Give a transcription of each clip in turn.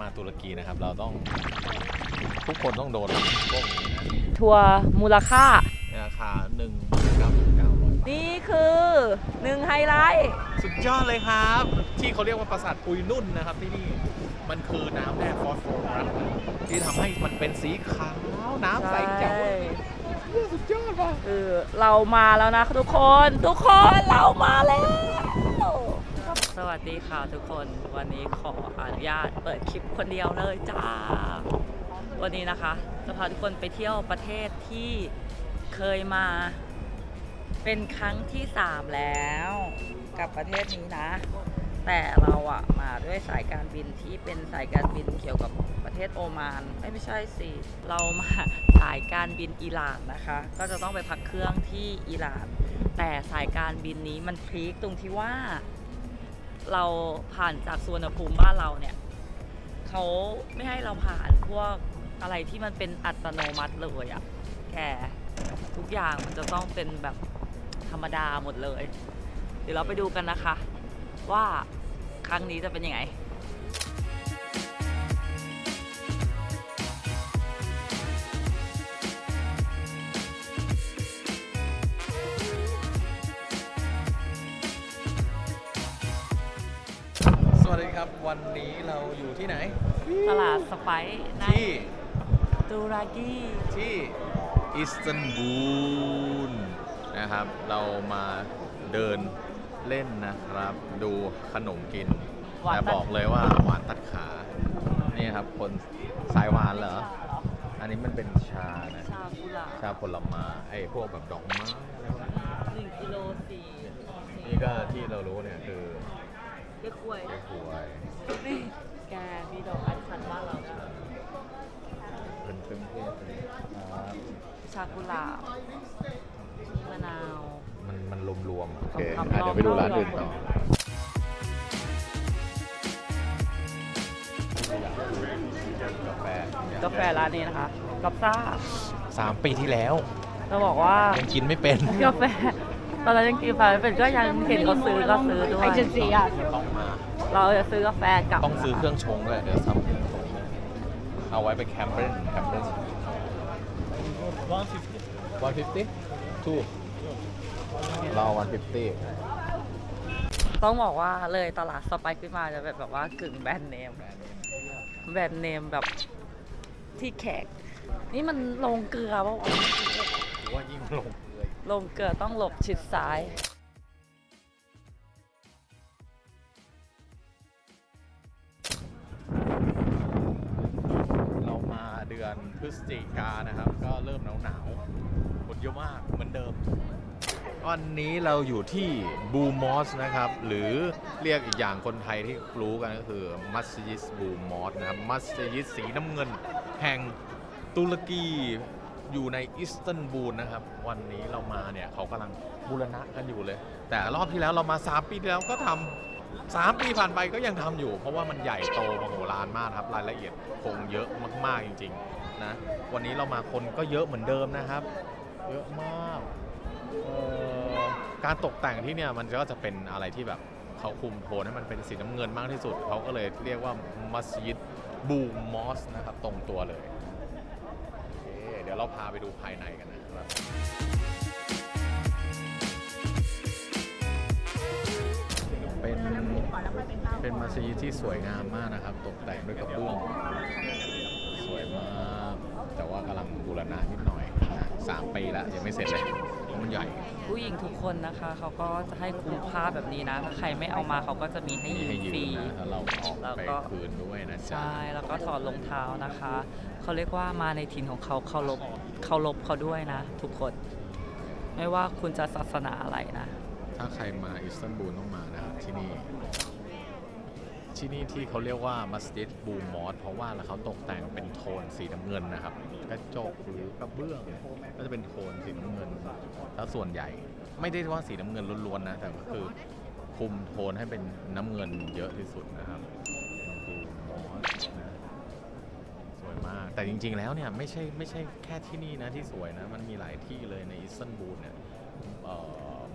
มาตุรกีนะครับ เราต้องทุกคนต้องโดนพวกนี้นะทัวร์มูลค่า ในราคา1 9 9 0 0บาทนี่คือหนึ่งไฮไลท์ สุดยอดเลยครับ ที่เขาเรียกว่าปราสาทปุยนุ่นนะครับที่นี่มันคือน้ำแร่ฟอสฟอรัสที่ทำให้มันเป็นสีขาวน้ำใสแจ๋วสุดยอดว่ะ เออเรามาแล้วนะทุกคน ทุกคนเรามาแล้ว สวัสดีค่ะทุกคนวันนี้ขออนุญาตเปิดคลิปคนเดียวเลยจ้า วันนี้นะคะ จะพาทุกคนไปเที่ยวประเทศที่เคยมา เป็นครั้งที่ 3 แล้วกับประเทศนี้นะ แต่เราอะมาด้วยสายการบินที่เป็นสายการบินเกี่ยวกับประเทศโอมานไม่ใช่สิเรามาสายการบินอิหร่านนะคะ ก็จะต้องไปพักเครื่องที่อิหร่าน แต่สายการบินนี้มันพลิกตรงที่ว่า เราผ่านจากสุวรรณภูมิบ้านเราเนี่ยเขาไม่ให้เราผ่านพวกอะไรที่มันเป็นอัตโนมัติเลยอะแกทุกอย่างมันจะต้องเป็นแบบธรรมดาหมดเลย เดี๋ยวเราไปดูกันนะคะ ว่าครั้งนี้จะเป็นยังไง วัสดีครับวันนี้เราอยู่ที่ไหน ตลาดสไปซ์ในที่ตูรากีที่อิสตันบูลนะครับ เรามาเดินเล่นนะครับ ดูขนมกินหวานแต่ตัดบอกเลยว่าหวานตัดขา นี่ครับ คนสายหวานเหรอ อันนี้มันเป็นชานะ ชากุหลาบชาผลไม้ไอ้พวกแบบดอกไม้อะไรพวกนี้หนึ่งกิโลสี่นี่ก็ที่เรารู้เนี่ยคือ เรียกกล้วยเก๊กฮวยนี่แกมีดอกอัญชันบ้านเราด้วยเป็นเครื่องเทศเลยครับชากุหลาบมะนาว มันมันรวมๆโอเคทำอะเดี๋ยวไปดูร้านอื่นลต่อองกาแฟกาแฟร้านนี้นะคะ กับซ่า สามปีที่แล้วเราบอกว่ายังกินไม่เป็น กาแฟ ตอนนั้นยังกินกาแฟไม่เป็นก็ยังเห็นเขาซื้อก็ซื้อด้วยต้องมา เราจะซื้อกาแฟกลับต้องซื้อเครื่องชงด้วยเดี๋ยวทำเครื่องชงเอาไว้ไปแคมเปญแคมเปญ 150 150 two เรา 150ต้องบอกว่าเลยตลาดสไปซ์ขึ้นมาจะแบบแบบว่ากึ่งแบรนด์เนม แบรนด์เนมแบบที่แขก นี่มันลงเกลือป่าวะ ผมว่ายิ่งลงเลยลงเกลือต้องหลบชิดซ้าย เรามาเดือนพฤศจิกานะครับ ก็เริ่มหนาวหนาวๆคนเยอะมากเหมือนเดิมวันนี้เราอยู่ที่บูมอสนะครับ หรือเรียกอีกอย่างคนไทยที่รู้กันก็คือมัสยิดบูมอสนะครับ มัสยิดสีน้ำเงินแห่งตุรกี อยู่ในอิสตันบูลนะครับ วันนี้เรามาเนี่ยเขากำลังบูรณะกันอยู่เลย แต่รอบที่แล้วเรามา 3 ปีที่แล้วก็ทำสามปีผ่านไปก็ยังทำอยู่ เพราะว่ามันใหญ่โตมโหฬารมากครับ รายละเอียดคงเยอะมากๆจริงๆนะวันนี้เรามาคนก็เยอะเหมือนเดิมนะครับ เยอะมากการตกแต่งที่เนี่ยมันก็จะเป็นอะไรที่แบบเขาคุมโทนให้มันเป็นสีน้ำเงินมากที่สุด เขาก็เลยเรียกว่ามัสยิดบูมอสนะครับตรงตัวเลย ดี๋ยวเราพาไปดูภายในกันนะครับเป็นเป็นมัสยิดที่สวยงามมากนะครับ ตกแต่งด้วยกระเบื้องสวยมาก แต่ว่ากำลังบูรณะนิดหน่อยสามปีแล้วยังไม่เสร็จเลย เพราะมันใหญ่ ผู้หญิงทุกคนนะคะ เขาก็จะให้คุ้มค่าแบบนี้นะ ถ้าใครไม่เอามาเขาก็จะมีให้มียืให้มยืฟรี มนะแล้วเราออกแล้วไปก็ คืนด้วยนะจ๊ะ ใช่แล้วก็ถอดรองเท้านะคะ เขาเรียกว่ามาในถิ่นของเขาเคารพเคารพเขาด้วยนะ ทุกคน ไม่ว่าคุณจะศาสนาอะไรนะ ถ้าใครมาอิสตันบูลต้องมานะครับที่นี่ ที่นี่ที่เขาเรียกว่ามัสยิดบูมอสเพราะว่าเขาตกแต่งเป็นโทนสีน้ำเงินนะครับ กระจกหรือกระเบื้องก็จะเป็นโทนสีน้ำเงินแล้วส่วนใหญ่ ไม่ได้ว่าสีน้ำเงินล้วนๆนะแต่ก็คือคุมโทนให้เป็นน้ำเงินเยอะที่สุดนะครับบูมอสนะสวยมาก แต่จริง ๆ แล้วเนี่ยไม่ใช่ไม่ใช่แค่ที่นี่นะที่สวยนะ มันมีหลายที่เลยในอิสตันบูลเนี่ย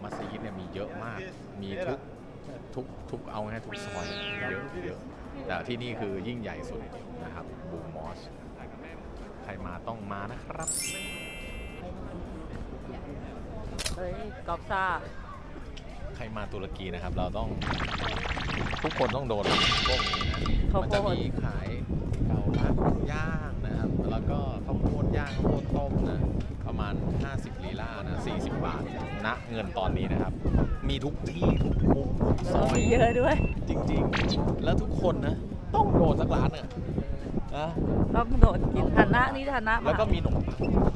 มัสยิดเนี่ยมีเยอะมากมีทุก ทุกทุกเอาง่ายๆทุกซอยเยอะเยอะแต่ที่นี่คือยิ่งใหญ่สุดนะครับบูมอสใครมาต้องมานะครับเฮ้ยกอบซ่าใครมาตุรกีนะครับ เราต้องทุกคนต้องโดนพวกนี้นะข้าวมันโพจะดมีขายเกาลัดย่างนะครับ แล้วก็ข้าวโพดย่างข้าวโพดต้มนะ ประมาณ 50ลีลานะ40 บาทณเงินตอนนี้นะครับ มีทุกที่ทุกมุมทุกซแล้วอยมีเยอะด้วย จริง ๆ แล้วทุกคนนะ ต้องโดนสักร้านน่ะนะต้องโดดกินฐานะนี่ฐานะแล้วก็มีขนม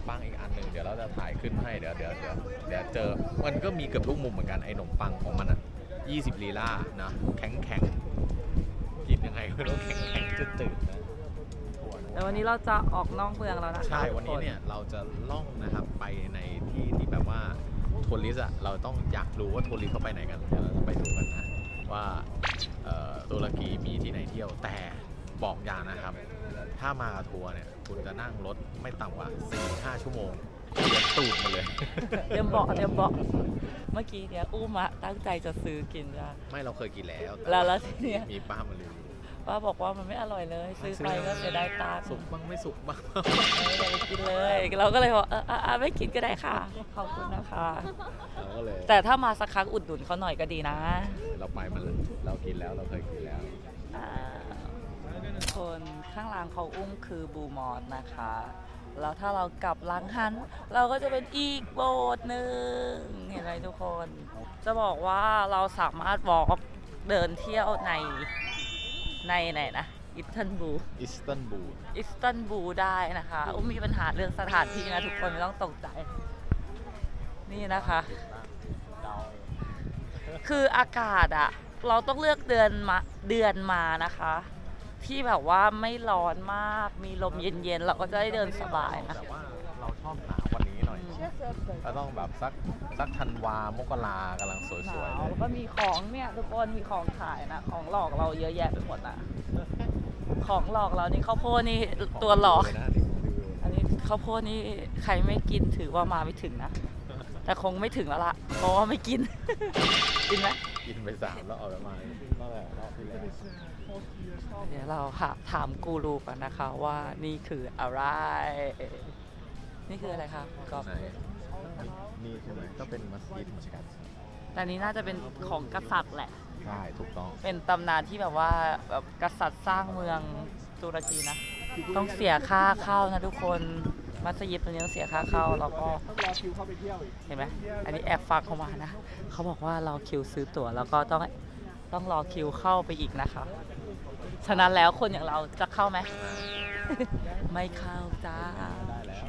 ปังอีกอันหนึ่งเดี๋ยวเราจะถ่ายขึ้นให้เดี๋ยวเดี๋ยวเดี๋ยวเดี๋ยวเจอมันก็มีเกือบทุกมุมเหมือนกันไอ้ขนมปังของมันอะ20ลีลานะแข็งแข็งๆกินยังไงก็ไม่รู้แข็งแข็งๆจืดๆนะแต่วันนี้เราจะออกนอกเมืองแล้วนะคะใช่วันนี้เนี่ยเราจะล่องนะครับไปในที่ที่แบบว่า ทัวริสอะเราต้องอยากรู้ว่าทัวริสเขาไปไหนกันเดี๋ยวเราจะไปดูกันนะว่าเอ่อตุรกีมีที่ไหนเที่ยวแต่บอกอย่างนะครับ ถ้ามากับทัวร์เนี่ยคุณจะนั่งรถไม่ต่ำกว่า4-5ชั่วโมงเรียนตูดมาเลยเตรียมเบาะเตรียมเบาะเมื่อกี้เนี่ยอุ้มอะตั้งใจจะซื้อกินจ้ะไม่เราเคยกินแล้วต่แล้วแล้วทีเนี้ยมีป้ามารีวิว ป้าบอกว่ามันไม่อร่อยเลย ซื้อไปก็เสียดายตังค์สุกบ้างไม่สุกบ้างไม่ได้ไปกินเลย เราก็เลยบอกเอออะอะไม่กินก็ได้ค่ะ ขอบคุณนะคะ เราก็เลยแต่ถ้ามาสักครั้งอุดหนุนเขาหน่อยก็ดีนะเราไปมาแล้วเรากินแล้วเราเคยกินแล้ว อ่าคนข้างหลังเขาอุ้มคือบูมอนนะคะ แล้วถ้าเรากลับหลังหัน เราก็จะเป็นอีกโบสถ์หนึ่งเห็นไหมทุกคน จะบอกว่าเราสามารถวอล์กเดินเที่ยวใน ในไหนนะอิสตันบูลอิสตันบูลอิสตันบูลได้นะคะอุ้มมีปัญหาเรื่องสถานที่นะทุกคนไม่ต้องตกใจ นี่นะคะ คืออากาศอะเราต้องเลือกเดือนมาเดือนมานะคะ ที่แบบว่าไม่ร้อนมากมีลมเย็นๆเราก็จะได้เดินสบายนะแต่ว่า ก็ต้องแบบสักสักธันวามกรากำลังสหวยนาวๆเลยแล้วก็มีของเนี่ยทุกคนมีของขายนะ ของหลอกเราเยอะแยะไปหมดนะของหลอกเรานี่ข้าวโพดนี่ตัวหลอกเลยนะนี่รีวิวอันนี้ข้าวโพดนี่ใครไม่กินถือว่ามาไม่ถึงนะ แต่คงไม่ถึงแล้วล่ะเพราะว่าไม่กิน กินไหมกินไปสามแล้วเอาไปมาตั้งแต่รอบที่แล้วเดี๋ยวเราหาถามกูรูกันนะคะว่านี่คืออะไร นี่คืออะไรคะกอฟไหนนี่ใช่ไหมก็เป็นมัสยิดเหมือนกันแต่นี้น่าจะเป็นของกษัตริย์แหละ ใช่ถูกต้อง เป็นตำนานที่แบบว่าแบบกษัตริย์สร้างเมืองตุรกีนะ ต้องเสียค่าเข้านะทุกคน มัสยิดตัวนี้ต้องเสียค่าเข้าแล้วก็ต้องรอคิวเข้าไปเที่ยวอีกเห็นไหมอันนี้แอบฟังเขามานะ เขาบอกว่ารอคิวซื้อตั๋วแล้วก็ต้องต้องรอคิวเข้าไปอีกนะคะ ฉะนั้นแล้วคนอย่างเราจะเข้าไหม ไม่เข้าจ้า ได้แล้ว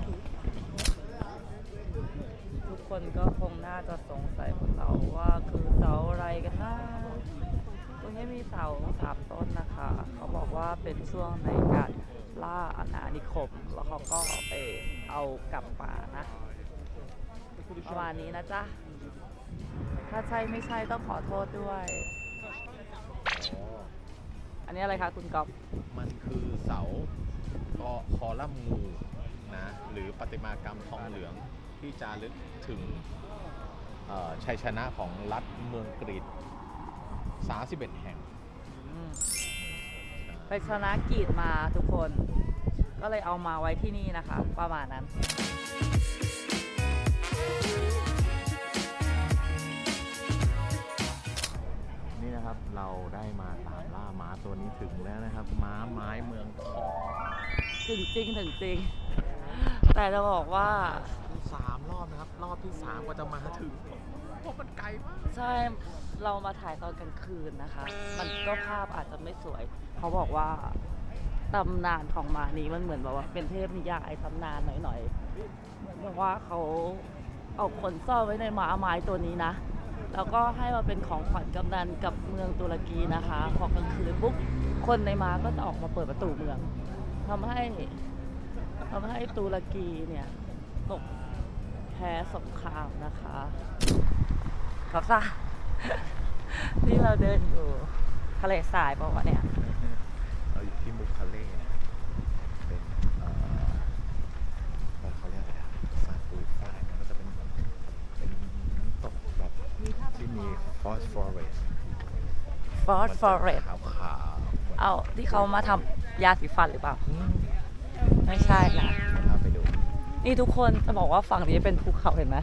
ทุก คนก็คงน่าจะสงสัยพวกเราว่าคือเสาอะไรกันนะตรงนี้มีเสาสามต้นนะคะ เขาบอกว่าเป็นช่วงในการล่าอาณานิคม แล้วเขาก็ไปเอากลับมานะประมาณนี้นะจ๊ะ ถ้าใช่ไม่ใช่ต้องขอโทษด้วย อันนี้อะไรคะคุณก๊อฟมันคือเสาก็คอลัมน์งูนะ หรือประติมากรรมทองเหลือง ที่จารึกถึงเอ่อชัยชนะของรัฐเมืองกรีก31 แห่งอืมไปชนะกรีดมาทุกคน ก็เลยเอามาไว้ที่นี่นะคะ ประมาณนั้น นี่นะครับเราได้มาตามล่าม้าตัวนี้ถึงแล้วนะครับ ม้าไม้เมืองทองถึงจริงถึงจริง แต่จะบอกว่า สามรอบนะครับ รอบที่สามกว่าจะมาถึงเพราะมันไกลมาก ใช่ เรามาถ่ายตอนกลางคืนนะคะ มันก็ภาพอาจจะไม่สวย เขาบอกว่าตำนานของมานี้มันเหมือนแบบว่า เป็นเทพนิยายตำนานหน่อยๆเหมือนแบบว่าเขาเอาคนซ่อนไว้ในม้าไม้ตัวนี้นะ แล้วก็ให้มาเป็นของขวัญกำนันกับเมืองตุรกีนะคะ พอกลางคืนปุ๊บคนในม้าก็จะออกมาเปิดประตูเมืองทำให้ ทำให้ตุรกีเนี่ยตกแพ้สงครามนะคะครับซ่าที่เราเดินอยู่ทะเลทรายเปล่าวะเนี่ยเราอยู่ที่มุคาเล่นะเป็นเอ่อเขาเรียกอะไรอะซาปุยฝ้ายมันก็จะเป็นเป็นน้ำตกแบบที่มีฟอสฟอเรสฟอสฟอเรสขาวขาวอเอาที่เขามาทำยาสีฟันหรือเปล่า ไม่ใช่นะเอาไปดู นี่ทุกคนจะบอกว่าฝั่งนี้เป็นภูเขาเห็นไหม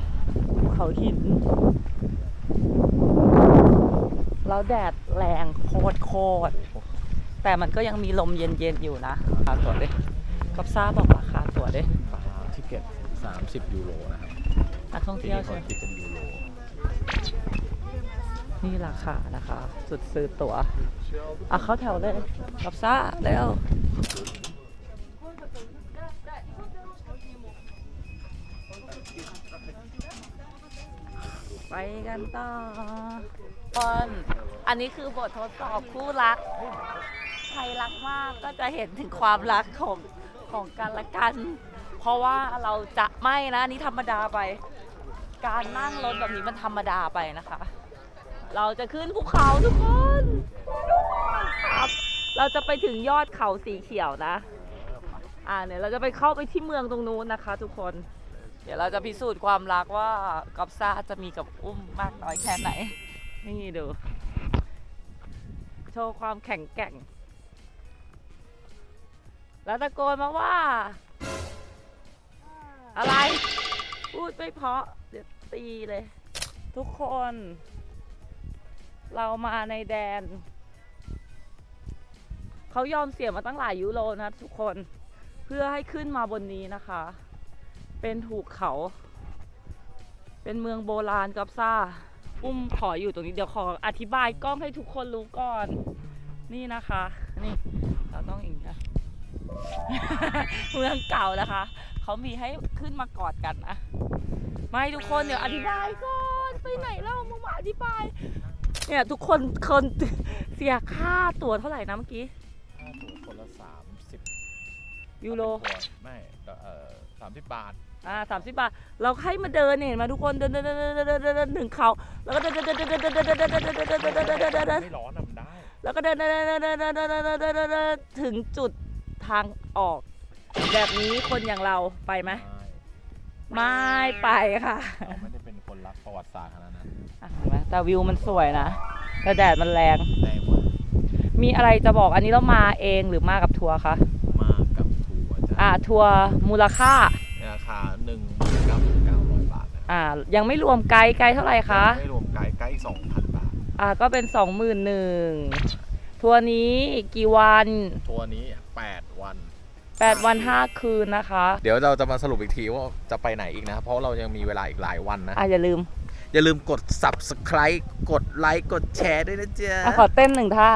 ภูเขาหินแล้วแดดแรงโคตรโคตรแต่มันก็ยังมีลมเย็นๆอยู่นะราคาตั๋วดิกับซ่าบอกราคาตั๋วดิทิเก็ต30 ยูโรนะครับนักท่องที่เที่ยวนี่ใช่เขาไหมคิดเป็นยูโรนี่ราคานะคะ สุดซื้อตั๋วอะเข้าแถวเลยกับซ่าเร็ว ไปกันต่อตอนอันนี้คือบททดสอบคู่รัก ใครรักมากก็จะเห็นถึงความรักของของกันและกัน เพราะว่าเราจะไม่นะอันนี่ธรรมดาไป การนั่งรถแบบนี้มันธรรมดาไปนะคะ เราจะขึ้นภูเขาทุกคนครับ เราจะไปถึงยอดเขาสีเขียวนะ อ่าเนี่ยเราจะไปเข้าไปที่เมืองตรงนู้นนะคะ ทุกคน เดี๋ยวเราจะพิสูจน์ความรักว่ากอบซ่าจะมีกับอุ้มมากน้อยแค่ไหน นี่ดู โชว์ความแข็งแกร่ง แล้วตะโกนมาว่า อะไร พูดไม่เพราะ เดี๋ยวตีเลย ทุกคน เรามาในแดน เขายอมเสียมาตั้งหลายยูโรนะทุกคน เพื่อให้ขึ้นมาบนนี้นะคะ เป็นถูกเขา เป็นเมืองโบราณกับซ่า อุ้มขออยู่ตรงนี้เดี๋ยวขออธิบายกล้องให้ทุกคนรู้ก่อน นี่นะคะ นี่เราต้องอย่างนี้นะเมืองเก่านะคะ เขามีให้ขึ้นมากอดกันนะ ไม่ทุกคนเดี๋ยวอธิบายก่อนไปไหนเล่ามึงมาอธิบาย เนี่ยทุกคนคนเสียค่าตั๋วเท่าไหร่นะเมื่อกี้ ค่าตั๋วคนละ30ยูโร ไม่ก็เอ่อ30บาท อ่าสามสิบบาท เราให้มาเดินเนี่ยเห็นไหมาทุกคนเดินเดินเดินเดินเดินเดินเดินถึงเขาแล้วก็เดินเดินเดินเดินเดินเดินเดินเดินเดินเดินเดินเดินเดินเดินเดินเดินเดินเดินเดินไม่ร้อนอะมันได้ แล้วก็เดินเดินเดินเดินเดินเดินเดินเดินเดินเดินเดินถึงจุดทางออก แบบนี้คนอย่างเราไปไหมไม่ไปค่ะเราไม่ได้เป็นคนรักประวัติศาสตร์ขนาดนั้นอะเห็นไหมแต่วิวมันสวยนะแต่แดดมันแรง แรงมากมีอะไรจะบอกอันนี้เรามาเองหรือมากับทัวร์คะมากับทัวร์จ้ะอ่าทัวร์มูลค่าในราคา อ่ายังไม่รวมไกด์ไกด์เท่าไหร่คะ ไม่รวมไกด์ไกด์2,000บาทอ่าก็เป็นสองหมื่นหนึ่งทัวร์นี้กี่วัน ทัวร์นี้ 8 วันแปดวันห้าคืนนะคะ เดี๋ยวเราจะมาสรุปอีกทีว่าจะไปไหนอีกนะ เพราะเรายังมีเวลาอีกหลายวันนะ อ่าอย่าลืม อย่าลืมกด subscribe กดไลค์กดแชร์ด้วยนะจ๊ะอะขอเต้นหนึ่งท่า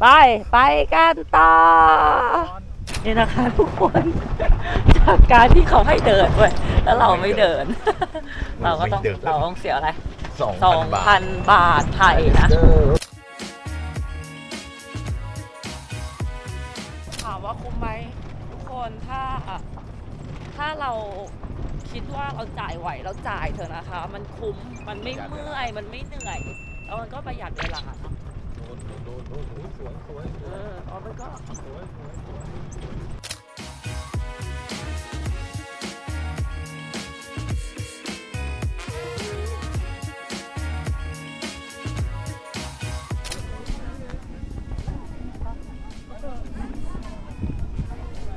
ไป ไปกันต่อ นี่นะคะทุกคน จากการที่เขาให้เดินเว้ยแล้วเราไม่เดิน เราก็ต้องเราต้องเสียอะไรสองสองบาพัทนบาทไทยนะถามว่าคุ้มไหมทุกคนถ้า ถ้าเราคิดว่าเราจ่ายไหวเราจ่ายเถอะนะคะ มันคุ้มมันไม่เมื่อยมันไม่เหนื่อยแล้วมันก็ประหยัดเวลาเนอะ ดูดูดูดูดูสวยสวยสเอวยอเอามันก็สวยสวยสวย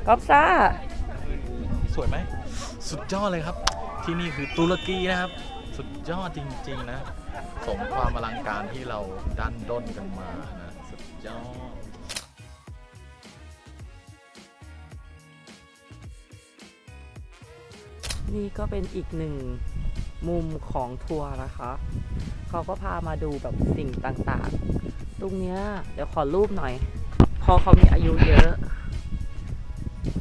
ก๊อฟซ่า สวยไหม สุดยอดเลยครับ ที่นี่คือตุรกีนะครับ สุดยอดจริงๆนะ สมความอลังการที่เราดันด้นกันมานะสุดยอดนี่ก็เป็นอีกหนึ่งมุมของทัวร์นะคะ เขาก็พามาดูแบบสิ่งต่างๆ ตรงเนี้ยเดี๋ยวขอรูปหน่อย พอเขามีอายุเยอะ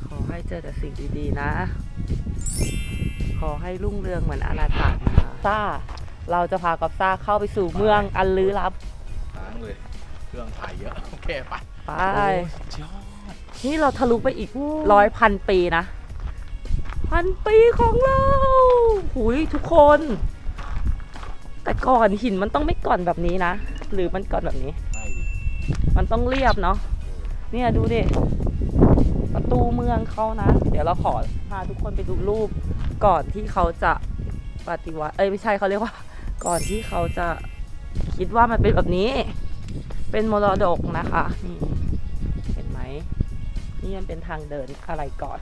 ขอให้เจอแต่สิ่งดีๆนะ ขอให้รุ่งเรืองเหมือนอาณาจักรนะคะซ่า เราจะพากับซ่าเข้าไปสู่เมืองอันลี้ลับค้างเลยเครื่องถ่ายเยอะโอเคไปไป โอ้สุดยอดนี่เราทะลุไปอีกร้อยพันปีนะ พันปีของเราหุยทุกคน แต่ก่อนหินมันต้องไม่ก่อนแบบนี้นะ หรือมันก่อนแบบนี้ ไม่ดิมันต้องเรียบเนาะเนี่ยดูดิประตูเมืองเขานะ เดี๋ยวเราขอพาทุกคนไปดูรูปก่อนที่เขาจะปฏิวัติเอ้ยไม่ใช่เขาเรียกว่า ก่อนที่เขาจะคิดว่ามันเป็นแบบนี้ เป็นมรดกนะคะนี่เห็นไหมนี่มันเป็นทางเดินอะไรก่อน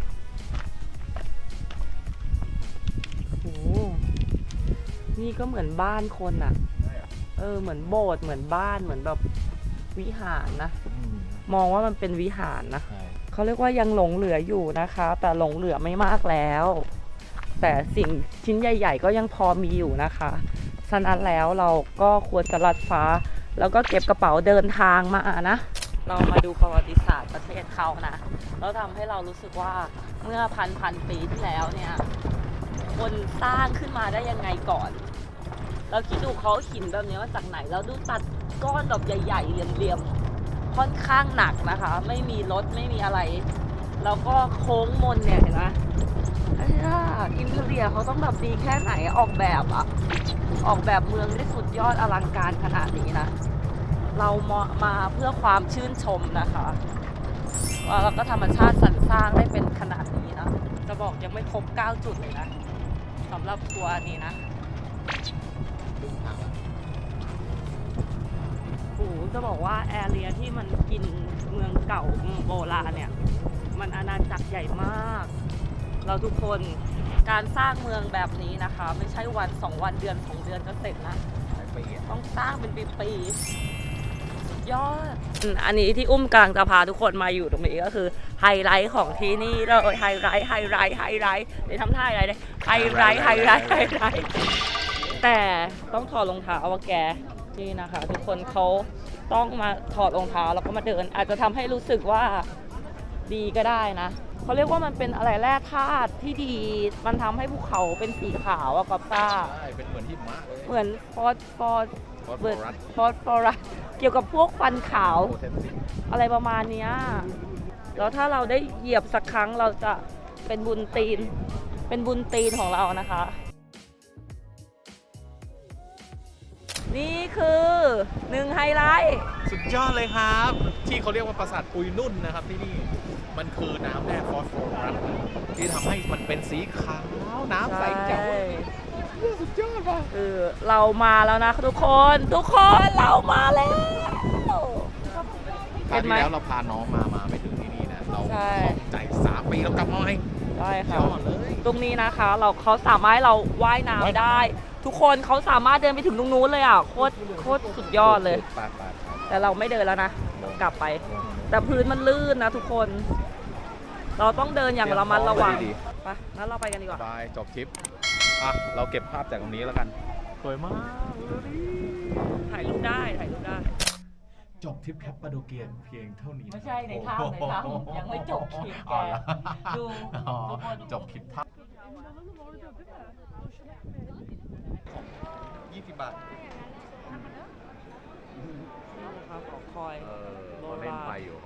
โอ้โหนี่ก็เหมือนบ้านคนอะเออเหมือนโบสถ์เหมือนบ้านเหมือนแบบวิหารนะ มองว่ามันเป็นวิหารนะใช่เขาเรียกว่ายังหลงเหลืออยู่นะคะ แต่หลงเหลือไม่มากแล้ว แต่สิ่งชิ้นใหญ่ ๆ ก็ยังพอมีอยู่นะคะ ฉะนั้นแล้วเราก็ควรจะลัดฟ้า แล้วก็เก็บกระเป๋าเดินทางมานะ เรามาดูประวัติศาสตร์ประเทศเขานะ แล้วทำให้เรารู้สึกว่าเมื่อพันพันปีที่แล้วเนี่ยคนสร้างขึ้นมาได้ยังไงก่อน เราคิดดูเขาเอาหินแบบนี้มาจากไหน แล้วดูตัดก้อนแบบใหญ่ๆเหลี่ยมๆค่อนข้างหนักนะคะ ไม่มีรถไม่มีอะไร แล้วก็โค้งมนเนี่ยเห็นไหม ไอ้ย่าอินเทอร์เนียเขาต้องแบบดีแค่ไหนออกแบบอะออกแบบเมืองได้สุดยอดอลังการขนาดนี้นะ เรามามาเพื่อความชื่นชมนะคะว่าแล้วก็ธรรมชาติสรรสร้างได้เป็นขนาดนี้นะ จะบอกยังไม่ครบ 9 จุดเลยนะสำหรับทัวร์นี้นะโอ้จะบอกว่าแอเรียที่มันกินเมืองเก่าเมืองโบราณเนี่ย มันอาณาจักรใหญ่มาก เราทุกคนการสร้างเมืองแบบนี้นะคะ ไม่ใช่วันสองวันเดือนสองเดือนก็เสร็จนะต้องสร้างเป็นปีๆยอดอืมอันนี้ที่อุ้มกลางจะพาทุกคนมาอยู่ตรงนี้ก็คือไฮไลท์ของที่นี่เลยไฮไลท์ไฮไลท์ไฮไลท์เดี๋ยวทำท่าอะไรเลยไฮไลท์ไฮไลท์ไฮไลท์แต่ต้องถอดรองเท้าว่าแกนี่นะคะ ทุกคนเขาต้องมาถอดรองเท้าแล้วก็มาเดิน อาจจะทำให้รู้สึกว่าดีก็ได้นะ เขาเรียกว่ามันเป็นอะไรแร่ธาตุที่ดี มันทำให้ภูเขาเป็นสีขาวอะกับต้า ใช่ เป็นเหมือนหิมะเลยเหมือนฟอสฟอสฟอสฟเบิอร์ดรัสฟอสฟอรัสเกี่ยวกับพวกฟันขาว โพเทนซิอะไรประมาณเนี้ย แล้วถ้าเราได้เหยียบสักครั้งเราจะเป็นบุญตีน เป็นบุญตีนของเรานะคะ นี่คือหนึ่งไฮไลท์ สุดยอดเลยครับ ที่เขาเรียกว่าปราสาทปุยนุ่นนะครับที่นี่มันคือน้ำแร่ฟอสฟอรัสที่ทำให้มันเป็นสีขาวน้ำใสแจ๋วสุดยอดว่ะเออเรามาแล้วนะทุกคน ทุกคนเรามาแล้วคราวเห็นไหมที่แล้วเราพาน้องมามาไม่ถึงที่นี่นะเราใช่ขอบใจสามปีแล้วกลับมาให้ได้ยค่ะอดเลยตรงนี้นะคะ เราเขาสามารถให้เราว่ายน้ำว่ายน้ำได้ ทุกคนเขาสามารถเดินไปถึงตรงนู้นเลยอะโคตรโคตรสุดยอดเลยไปไปไป แต่เราไม่เดินแล้วนะเรากลับไป แต่พื้นมันลื่นนะทุกคน เราต้องเดินอย่างระมัดระวังดีไปงั้นเราไปกันดีกว่าๆบายจบทริปอะเราเก็บภาพจากตรงนี้แล้วกัน สวยมากดูดิถ่ายรูปได้ถ่ายรูปได้ จบทริปแคปปาโดเกียเพียงเท่านี้ไม่ใช่ในถ้ำในถ้ำยังไม่จบคลิปแกอ๋อเหรอดูอ๋อทุกคนจบคลิปทับยี่สิบบาท นี่นะ คะหอคอยเออโบเขาราณเล่นไฟอยู่